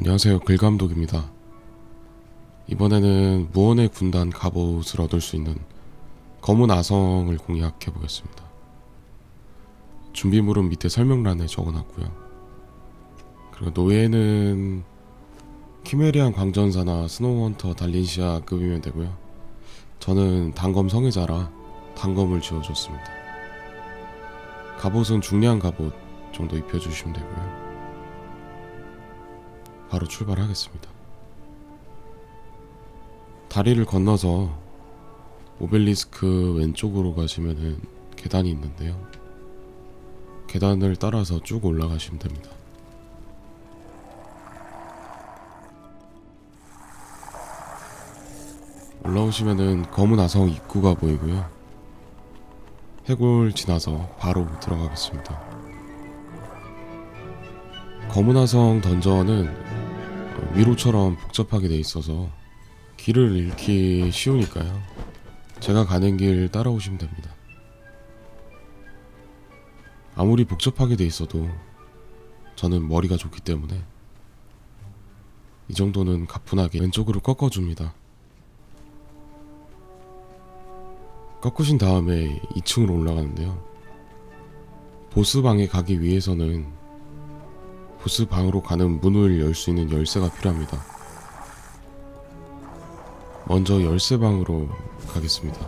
안녕하세요. 글감독입니다. 이번에는 무언의 군단 갑옷을 얻을 수 있는 검은 아성을 공략해 보겠습니다. 준비물은 밑에 설명란에 적어놨고요. 그리고 노예는 키메리안 광전사나 스노우헌터 달린시아 급이면 되고요. 저는 단검 성애자라 단검을 지어줬습니다. 갑옷은 중량 갑옷 정도 입혀주시면 되고요. 바로 출발하겠습니다. 다리를 건너서 오벨리스크 왼쪽으로 가시면은 계단이 있는데요. 계단을 따라서 쭉 올라가시면 됩니다. 올라오시면은 검은 아성 입구가 보이고요. 해골 지나서 바로 들어가겠습니다. 검은 아성 던전은 위로처럼 복잡하게 돼 있어서 길을 잃기 쉬우니까요. 제가 가는 길 따라오시면 됩니다. 아무리 복잡하게 돼 있어도 저는 머리가 좋기 때문에 이 정도는 가뿐하게 왼쪽으로 꺾어줍니다. 꺾으신 다음에 2층으로 올라가는데요. 보스방에 가기 위해서는 보스 방으로 가는 문을 열 수 있는 열쇠가 필요합니다. 먼저 열쇠 방으로 가겠습니다.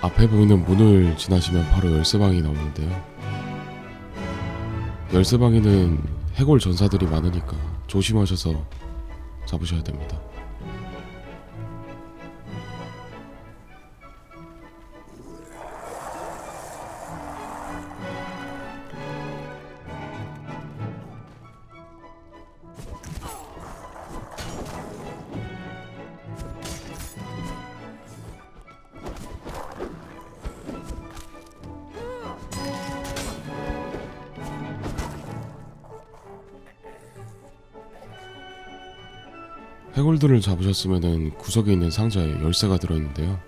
앞에 보이는 문을 지나시면 바로 열쇠방이 나오는데요. 열쇠방에는 해골 전사들이 많으니까 조심하셔서 잡으셔야 됩니다. 해골들을 잡으셨으면 구석에 있는 상자에 열쇠가 들어있는데요.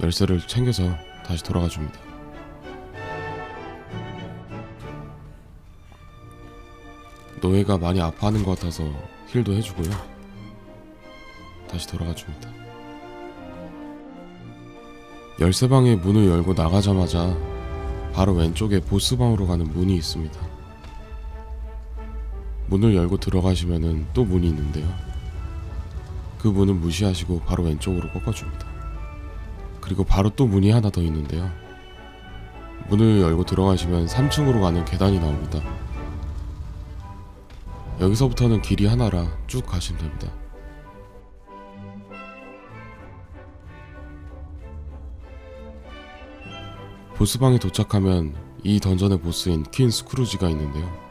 열쇠를 챙겨서 다시 돌아가 줍니다. 노예가 많이 아파하는 것 같아서 힐도 해주고요. 다시 돌아가 줍니다. 열쇠방의 문을 열고 나가자마자 바로 왼쪽에 보스방으로 가는 문이 있습니다. 문을 열고 들어가시면은 또 문이 있는데요. 그 문은 무시하시고 바로 왼쪽으로 꺾어줍니다. 그리고 바로 또 문이 하나 더 있는데요. 문을 열고 들어가시면 3층으로 가는 계단이 나옵니다. 여기서부터는 길이 하나라 쭉 가시면 됩니다. 보스방에 도착하면 이 던전의 보스인 퀸 스크루지가 있는데요.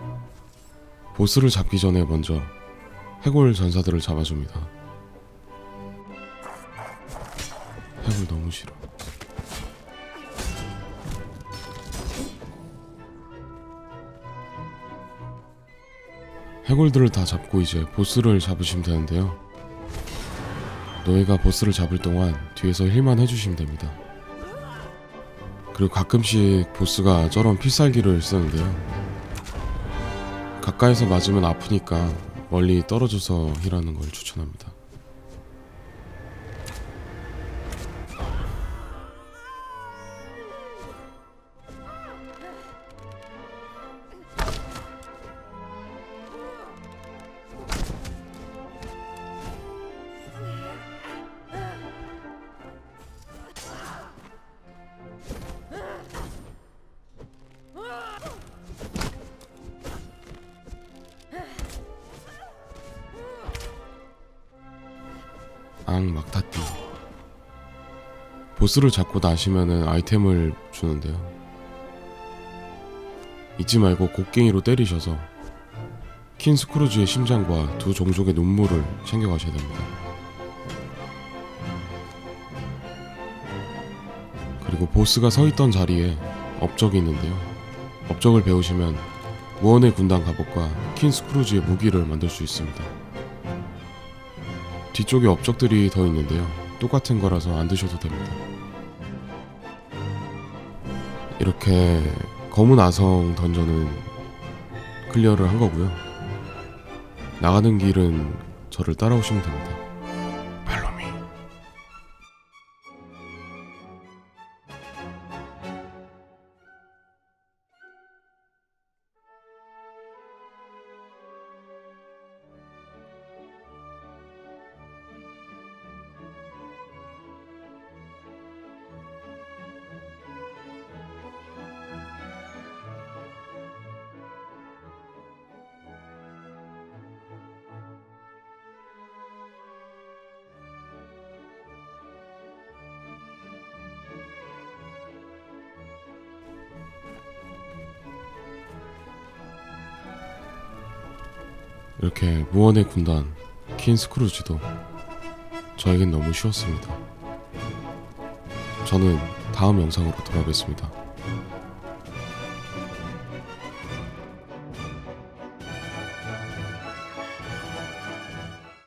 보스를 잡기 전에 먼저 해골 전사들을 잡아줍니다. 해골 너무 싫어. 해골들을 다 잡고 이제 보스를 잡으시면 되는데요. 노예가 보스를 잡을 동안 뒤에서 힐만 해주시면 됩니다. 그리고 가끔씩 보스가 저런 필살기를 쓰는데요. 가까이서 맞으면 아프니까 멀리 떨어져서 힐하는 걸 추천합니다. 앙 막타띠 보스를 잡고 나시면은 아이템을 주는데요. 잊지 말고 곡괭이로 때리셔서 킨 스크루즈의 심장과 두 종족의 눈물을 챙겨가셔야 됩니다. 그리고 보스가 서 있던 자리에 업적이 있는데요. 업적을 배우시면 무언의 군단 갑옷과 킨 스크루지의 무기를 만들 수 있습니다. 뒤쪽에 업적들이 더 있는데요. 똑같은 거라서 안 드셔도 됩니다. 이렇게 검은 아성 던전은 클리어를 한 거고요. 나가는 길은 저를 따라오시면 됩니다. 이렇게 무언의 군단 킨 스크루지도 저에겐 너무 쉬웠습니다. 저는 다음 영상으로 돌아오겠습니다.